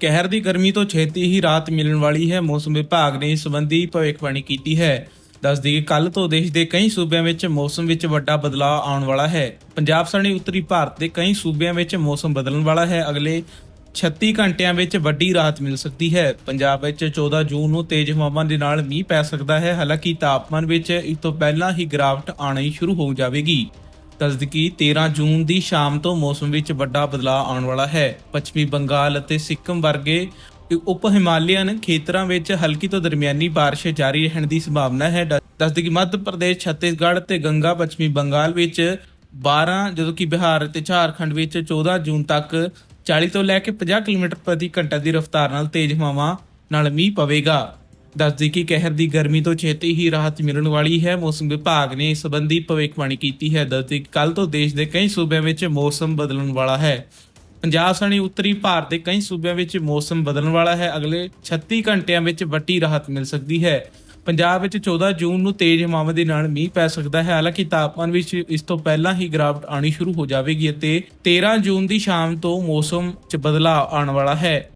ਕਹਿਰ ਦੀ ਗਰਮੀ ਤੋਂ ਛੇਤੀ ਹੀ ਰਾਤ ਮਿਲਣ ਵਾਲੀ ਹੈ। ਮੌਸਮ ਵਿਭਾਗ ਨੇ ਇਸ ਸੰਬੰਧੀ ਭਵਿੱਖਬਾਣੀ ਕੀਤੀ ਹੈ। ਦੱਸਦੀ ਕਿ ਕੱਲ ਤੋਂ ਦੇਸ਼ ਦੇ ਕਈ ਸੂਬਿਆਂ ਵਿੱਚ ਮੌਸਮ ਵਿੱਚ ਵੱਡਾ ਬਦਲਾਅ ਆਉਣ ਵਾਲਾ ਹੈ। ਪੰਜਾਬ ਸਣੇ ਉੱਤਰੀ ਭਾਰਤ ਦੇ ਕਈ ਸੂਬਿਆਂ ਵਿੱਚ ਮੌਸਮ ਬਦਲਣ ਵਾਲਾ ਹੈ। ਅਗਲੇ 36 ਘੰਟਿਆਂ ਵਿੱਚ ਵੱਡੀ ਰਾਹਤ ਮਿਲ ਸਕਦੀ ਹੈ। ਪੰਜਾਬ ਵਿੱਚ 14 ਜੂਨ ਨੂੰ ਤੇਜ਼ ਹਵਾਵਾਂ ਦੇ ਨਾਲ ਮੀਂਹ ਪੈ ਸਕਦਾ ਹੈ। ਹਾਲਾਂਕਿ ਤਾਪਮਾਨ ਵਿੱਚ ਇਸ ਤੋਂ ਪਹਿਲਾਂ ਹੀ ਗਿਰਾਵਟ ਆਣੀ ਸ਼ੁਰੂ ਹੋ ਜਾਵੇਗੀ। ਤਸਦੀਕੀ 13 ਜੂਨ ਦੀ ਸ਼ਾਮ ਤੋਂ ਮੌਸਮ ਵਿੱਚ ਵੱਡਾ ਬਦਲਾਅ ਆਉਣ ਵਾਲਾ ਹੈ। ਪੱਛਮੀ ਬੰਗਾਲ ਅਤੇ ਸਿੱਕਮ ਵਰਗੇ ਉਪ ਹਿਮਾਲਿਅਨ ਖੇਤਰਾਂ ਵਿੱਚ ਹਲਕੀ ਤੋਂ ਦਰਮਿਆਨੀ ਬਾਰਿਸ਼ ਜਾਰੀ ਰਹਿਣ ਦੀ ਸੰਭਾਵਨਾ ਹੈ। ਦੱਸਦੀ ਕਿ ਮੱਧ ਪ੍ਰਦੇਸ਼, ਛੱਤੀਸਗੜ੍ਹ ਤੇ ਗੰਗਾ ਪੱਛਮੀ ਬੰਗਾਲ ਵਿੱਚ 12 ਜਦੋਂ ਕਿ ਬਿਹਾਰ ਤੇ ਝਾਰਖੰਡ ਵਿੱਚ 14 ਜੂਨ ਤੱਕ 40 ਤੋਂ ਲੈ ਕੇ 50 ਕਿਲੋਮੀਟਰ ਪ੍ਰਤੀ ਘੰਟਾ ਦੀ ਰਫ਼ਤਾਰ ਨਾਲ ਤੇਜ਼ ਹਵਾਵਾਂ ਨਾਲ ਮੀਂਹ ਪਵੇਗਾ। ਦੱਸਦੀ ਕਿ ਕਹਿਰ ਦੀ ਗਰਮੀ ਤੋਂ ਛੇਤੀ ਹੀ ਰਾਹਤ ਮਿਲਣ ਵਾਲੀ ਹੈ। ਮੌਸਮ ਵਿਭਾਗ ਨੇ ਇਸ ਸੰਬੰਧੀ ਭਵਿੱਖਬਾਣੀ ਕੀਤੀ ਹੈ। ਦੱਸਦੀ ਕਿ ਕੱਲ ਤੋਂ ਦੇਸ਼ ਦੇ ਕਈ ਸੂਬਿਆਂ ਵਿੱਚ ਮੌਸਮ ਬਦਲਣ ਵਾਲਾ ਹੈ। ਪੰਜਾਬ, ਸਣੇ, ਉੱਤਰੀ ਭਾਰਤ ਦੇ ਕਈ ਸੂਬਿਆਂ ਵਿੱਚ ਮੌਸਮ ਬਦਲਣ ਵਾਲਾ ਹੈ। ਅਗਲੇ 36 ਘੰਟਿਆਂ ਵਿੱਚ ਵੱਡੀ ਰਾਹਤ ਮਿਲ ਸਕਦੀ ਹੈ। ਪੰਜਾਬ ਵਿੱਚ 14 ਜੂਨ ਨੂੰ ਤੇਜ਼ ਹਵਾਵਾਂ ਦੇ ਨਾਲ ਮੀਂਹ ਪੈ ਸਕਦਾ ਹੈ। ਹਾਲਾਂਕਿ ਤਾਪਮਾਨ ਵਿੱਚ ਇਸ ਤੋਂ ਪਹਿਲਾਂ ਹੀ ਗਿਰਾਵਟ ਆਣੀ ਸ਼ੁਰੂ ਹੋ ਜਾਵੇਗੀ ਅਤੇ 13 ਜੂਨ ਦੀ ਸ਼ਾਮ ਤੋਂ ਮੌਸਮ 'ਚ ਬਦਲਾਅ ਆਉਣ ਵਾਲਾ ਹੈ।